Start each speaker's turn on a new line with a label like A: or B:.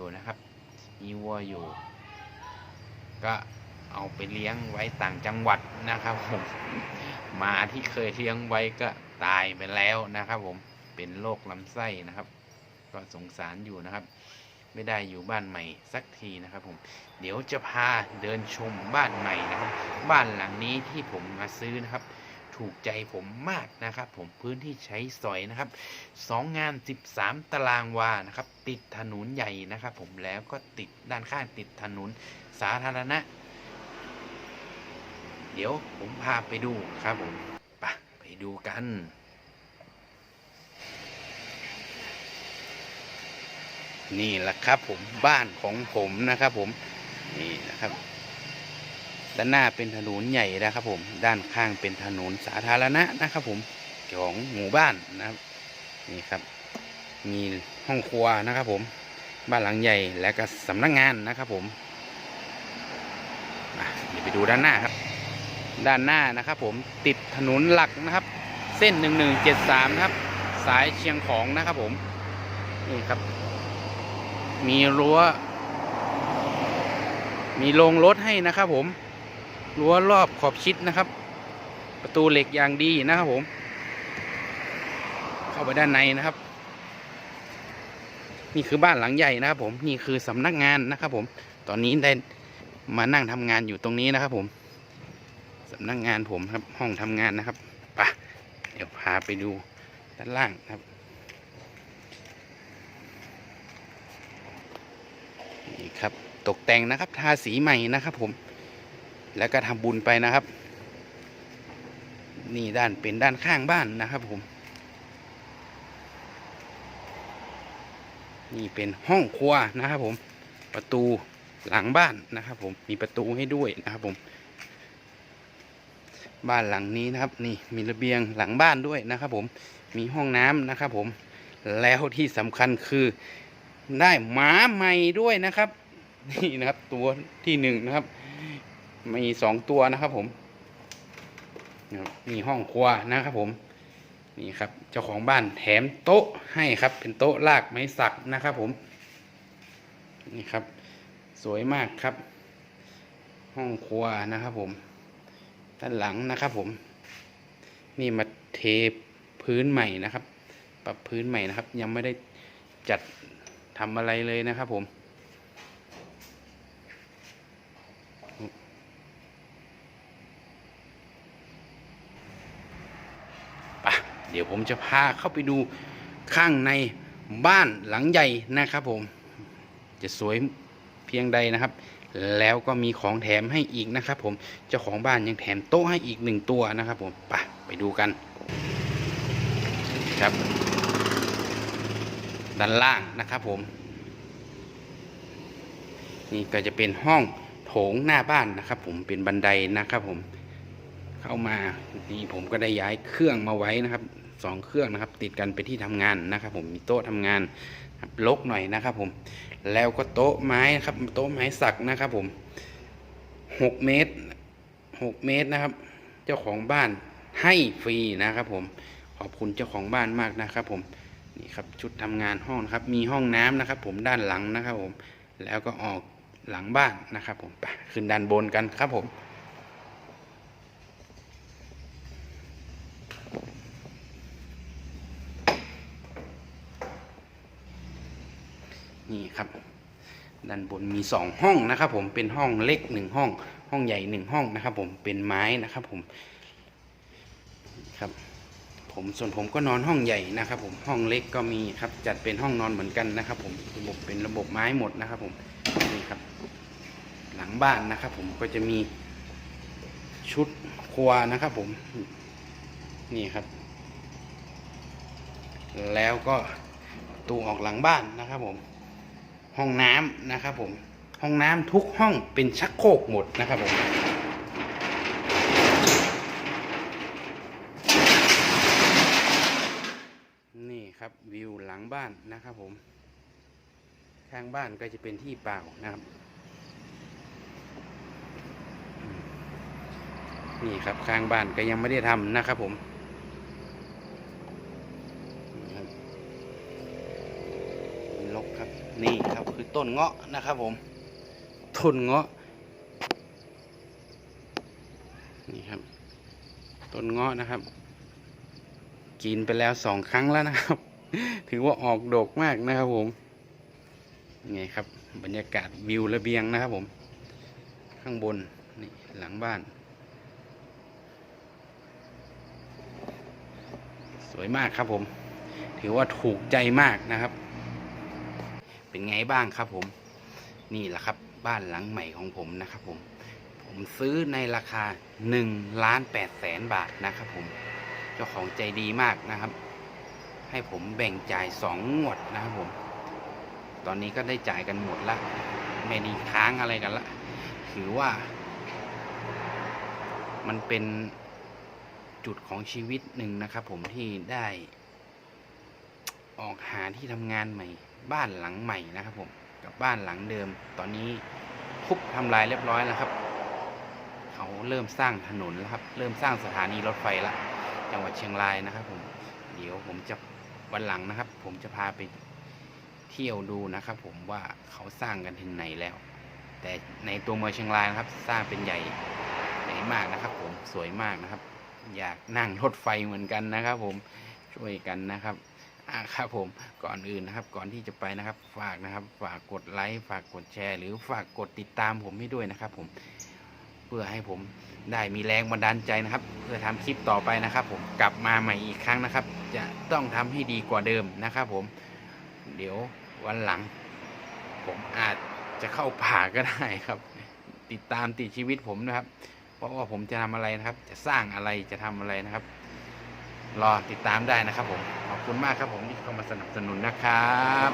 A: อยู่นะครับ มีวัวอยู่ ก็เอาไปเลี้ยงไว้ต่างจังหวัดนะครับผมมาที่เคยเลี้ยงไว้ก็ตายไปแล้วนะครับผมเป็นโรคลำไส้นะครับ ก็สงสารอยู่นะครับ ไม่ได้อยู่บ้านใหม่สักทีนะครับผมเดี๋ยวจะพาเดินชมบ้านใหม่นะครับ บ้านหลังนี้ที่ผมมาซื้อนะครับ ถูกใจผมมากนะครับ ผมพื้นที่ใช้สอยนะครับสองงาน 13 ตารางวานะครับ ติดถนนใหญ่นะครับ ผมแล้วก็ติดด้านข้างติดถนนสาธารณะ เดี๋ยวผมพาไปดูครับผมไปไปดูกันนี่แหละครับผมบ้านของผมนะครับผม นี่นะครับ ด้านหน้าเป็นถนนใหญ่นะครับผม ด้านข้างเป็นถนนสาธารณะนะครับผมของหมู่บ้านนะครับนี่ครับ มีห้องครัวนะครับผม บ้านหลังใหญ่และก็สำนักงานนะครับผมเดี๋ยวไปดูด้านหน้าครับ ด้านหน้านะครับผมติดถนนหลักนะครับ เส้น 1173นะครับ สายเชียงของนะครับผมนี่ครับ มีรั้ว มีโรงรถให้นะครับผม รั้วรอบขอบชิดนะครับ ประตูเหล็กอย่างดีนะครับผม เข้าไปด้านในนะครับ นี่คือบ้านหลังใหญ่นะครับ ผมนี่คือสำนักงานนะครับ ผม ตอนนี้ได้มานั่งทำงานอยู่ตรงนี้นะครับ ผมสำนักงานผมครับ ห้องทำงานนะครับปะเดี๋ยวพาไปดูด้านล่างครับนี่ครับ ตกแต่งนะครับ ทาสีใหม่นะครับผม แล้วก็ทำบุญไปนะครับ นี่ด้านเป็นด้านข้างบ้านนะครับผม นี่เป็นห้องครัวนะครับผม ประตูหลังบ้านนะครับ ผมมีประตูให้ด้วยนะครับผม บ้านหลังนี้นะครับ นี่มีระเบียงหลังบ้านด้วยนะครับ ผมมีห้องน้ำนะครับ ผมแล้วที่สำคัญคือได้หมาใหม่ด้วยนะครับ นี่นะครับ ตัวที่หนึ่งนะครับ มีสองตัวนะครับผมนะครับมีห้องครัวนะครับผมนี่ครับ เจ้าของบ้านแถมโต๊ะให้ครับ เป็นโต๊ะลากไม้สักนะครับผมนี่ครับ สวยมากครับ ห้องครัวนะครับผม ด้านหลังนะครับผม นี่มาเทพื้นใหม่นะครับ ปรับพื้นใหม่นะครับ ยังไม่ได้จัดทำอะไรเลยนะครับผม ปะ เดี๋ยวผมจะพาเข้าไปดูข้างในบ้านหลังใหญ่นะครับผม จะสวยเพียงใดนะครับ แล้วก็มีของแถมให้อีกนะครับผมเจ้าของบ้านยังแถมโต๊ะให้อีกหนึ่งตัวนะครับผมไปไปดูกันครับ ด้านล่างนะครับผม นี่ก็จะเป็นห้องโถงหน้าบ้านนะครับผมเป็นบันไดนะครับผมเข้ามานี่ผมก็ได้ย้ายเครื่องมาไว้นะครับ สองเครื่องนะครับ ติดกันไปที่ทำงานนะครับ ผมมีโต๊ะทำงานลกหน่อยนะครับ ผม แล้วก็โต๊ะไม้ครับ โต๊ะไม้สักนะครับ ผมหกเมตรหกเมตรนะครับ เจ้าของบ้านให้ฟรีนะครับ ผมขอบคุณเจ้าของบ้านมากนะครับ ผมนี่ครับชุดทำงานห้องนะครับ มีห้องน้ำนะครับ ผมด้านหลังนะครับ ผมแล้วก็ออกหลังบ้านนะครับ ผมไปขึ้นด้านบนกันครับผม นี่ครับด้านบนมีสองห้องนะครับผมเป็นห้องเล็กหนึ่งห้อง ห้องใหญ่หนึ่งห้องนะครับ ผมเป็นไม้นะครับ ผมครับ ผมส่วนผมก็นอนห้องใหญ่นะครับ ผมห้องเล็กก็มีครับ จัดเป็นห้องนอนเหมือนกันนะครับ ผมระบบเป็นระบบไม้หมดนะครับ ผมนี่ครับ หลังบ้านนะครับ ผมก็จะมีชุดครัวนะครับ ผมนี่ครับ แล้วก็ตูออกหลังบ้านนะครับผม ห้องน้ำนะครับผม ห้องน้ำทุกห้องเป็นชักโครกหมดนะครับผมนี่ครับวิวหลังบ้านนะครับผม ข้างบ้านก็จะเป็นที่เปล่านะครับ นี่ครับข้างบ้านก็ยังไม่ได้ทำนะครับผมนี่ครับลกครับ นี่ครับคือ ต้นเงาะนะครับผมต้นเงาะนี่ครับต้นเงาะนะครับ กินไปแล้วสองครั้งแล้วนะครับ ถือว่าออกดกมากนะครับผมไงครับ บรรยากาศวิวระเบียงนะครับผม ข้างบนนี่หลังบ้าน สวยมากครับผม ถือว่าถูกใจมากนะครับ เป็นไงบ้างครับผม นี่แหละครับบ้านหลังใหม่ของผมนะครับผม ผมซื้อในราคา1ล้าน8แสนบาทนะครับผมเจ้าของใจดีมากนะครับ ให้ผมแบ่งจ่ายสองงวดนะครับผม ตอนนี้ก็ได้จ่ายกันหมดละไม่ไดีค้างอะไรกันละถือว่า มันเป็นจุดของชีวิตหนึ่งนะครับผมที่ได้ออกหาที่ทำงานใหม่ บ้านหลังใหม่นะครับผมกับบ้านหลังเดิม ตอนนี้ทุบทำลายเรียบร้อยแล้วครับ เขาเริ่มสร้างถนนแล้วครับ เริ่มสร้างสถานีรถไฟละจังหวัดเชียงรายนะครับผมเดี๋ยวผมจะวันหลังนะครับ ผมจะพาไปเที่ยวดูนะครับ ผมว่าเขาสร้างกันถึงไหนแล้ว แต่ในตัวเมืองเชียงรายนะครับ สร้างเป็นใหญ่ใหญ่มากนะครับ ผมสวยมากนะครับ อยากนั่งรถไฟเหมือนกันนะครับ ผมช่วยกันนะครับ ครับผมก่อนอื่นนะครับ ก่อนที่จะไปนะครับ ฝากนะครับ ฝากกดไลค์ฝากกดแชร์ หรือฝากกดติดตามผมให้ด้วยนะครับ ผม เพื่อให้ผมได้มีแรงบันดาลใจนะครับ เพื่อทำคลิปต่อไปนะครับ ผมกลับมาใหม่อีกครั้งนะครับ จะต้องทำให้ดีกว่าเดิมนะครับ ผม เดี๋ยววันหลัง ผมอาจจะเข้าป่าก็ได้ครับ ติดตามติดชีวิตผมนะครับ เพราะว่าผมจะทำอะไรนะครับ จะสร้างอะไรจะทำอะไรนะครับ รอติดตามได้นะครับผม ขอบคุณมากครับผมที่เข้ามาสนับสนุนนะครับ